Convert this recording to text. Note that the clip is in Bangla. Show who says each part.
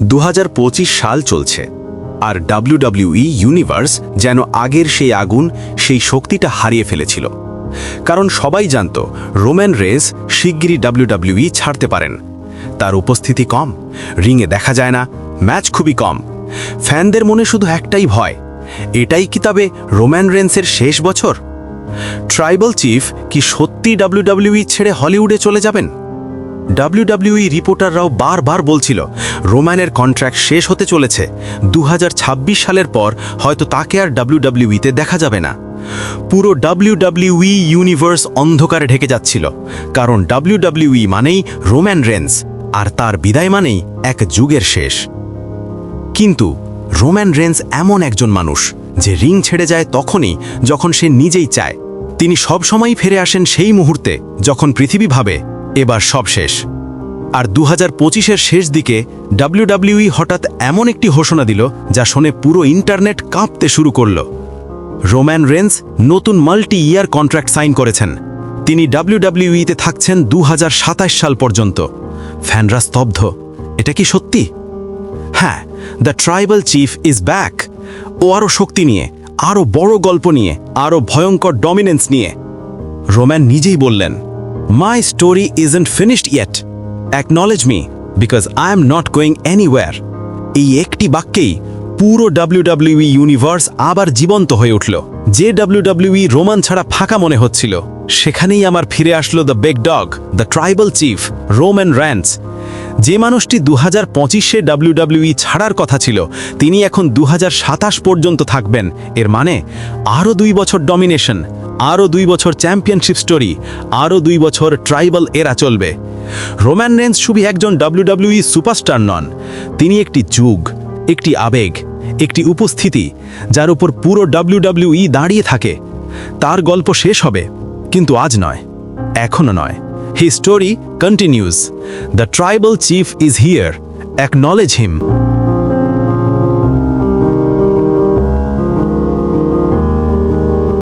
Speaker 1: দু হাজার পঁচিশ সাল চলছে, আর ডাব্লিউডাব্লিউই ইউনিভার্স যেন আগের সেই আগুন, সেই শক্তিটা হারিয়ে ফেলেছিল। কারণ সবাই জানত, রোম্যান রেস শিগগিরই ডাব্লিউডাব্লিউই ছাড়তে পারেন। তার উপস্থিতি কম, রিংয়ে দেখা যায় না, ম্যাচ খুবই কম। ফ্যানদের মনে শুধু একটাই ভয়, এটাই কি তবে রোম্যান রেন্সের শেষ বছর? ট্রাইবাল চিফ কি সত্যি ডাব্লিউডাব্লিউই ছেড়ে হলিউডে চলে যাবেন? ডাব্লিউডাব্লিউই রিপোর্টাররাও বারবার বলছিল রোম্যানের কন্ট্রাক্ট শেষ হতে চলেছে। দু হাজার ছাব্বিশ সালের পর হয়তো তাকে আর ডাব্লিউডাব্লিউইতে দেখা যাবে না। পুরো ডাব্লিউডাব্লিউই ইউনিভার্স অন্ধকারে ঢেকে যাচ্ছিল, কারণ ডাব্লিউডাব্লিউই মানেই রোম্যান রেন্স আর তার বিদায় মানেই এক যুগের শেষ। কিন্তু রোম্যান রেন্স এমন একজন মানুষ, যে রিং ছেড়ে যায় তখনই যখন সে নিজেই চায়। তিনি সবসময়ই ফিরে আসেন সেই মুহূর্তে, যখন পৃথিবী ভাবে এবার সব শেষ। আর দু হাজার শেষ দিকে ডাব্লিউডাব্লিউই হঠাৎ এমন একটি ঘোষণা দিল, যা শুনে পুরো ইন্টারনেট কাঁপতে শুরু করল। রোম্যান রেন্স নতুন মাল্টি ইয়ার কন্ট্রাক্ট সাইন করেছেন। তিনি ডাব্লিউডাব্লিউইতে থাকছেন দু হাজার সাতাশ সাল পর্যন্ত। ফ্যানরা স্তব্ধ, এটা কি সত্যি? হ্যাঁ the tribal chief is back. ও আরও শক্তি নিয়ে, আরও বড় গল্প নিয়ে, আরও ভয়ঙ্কর ডমিনেন্স নিয়ে। রোম্যান নিজেই বললেন my story isn't finished yet acknowledge me because I am not going anywhere এই একটি বাক্যেই পুরো ডাব্লিউডাব্লিউই ইউনিভার্স আবার জীবন্ত হয়ে উঠল। যে ডাব্লিউডাব্লিউই রোমান ছাড়া ফাঁকা মনে হচ্ছিল, সেখানেই আমার ফিরে আসলো the big dog the tribal chief Roman Reigns যে মানুষটি দু হাজার পঁচিশে ডাব্লিউডাব্লিউই ছাড়ার কথা ছিল, তিনি এখন দু হাজার সাতাশ পর্যন্ত থাকবেন। এর মানে আরও দুই বছর ডমিনেশন আরও দুই বছর চ্যাম্পিয়নশিপ স্টোরি, আরও দুই বছর ট্রাইবাল এরা চলবে রোম্যান রেন্স শুধু একজন ডাব্লিউডাব্লিউই সুপারস্টার নন, তিনি একটি যুগ, একটি আবেগ, একটি উপস্থিতি, যার উপর পুরো ডাব্লিউডাব্লিউই দাঁড়িয়ে থাকে তার গল্প শেষ হবে, কিন্তু আজ নয়, এখনও নয় His story continues. The tribal chief is here. Acknowledge him.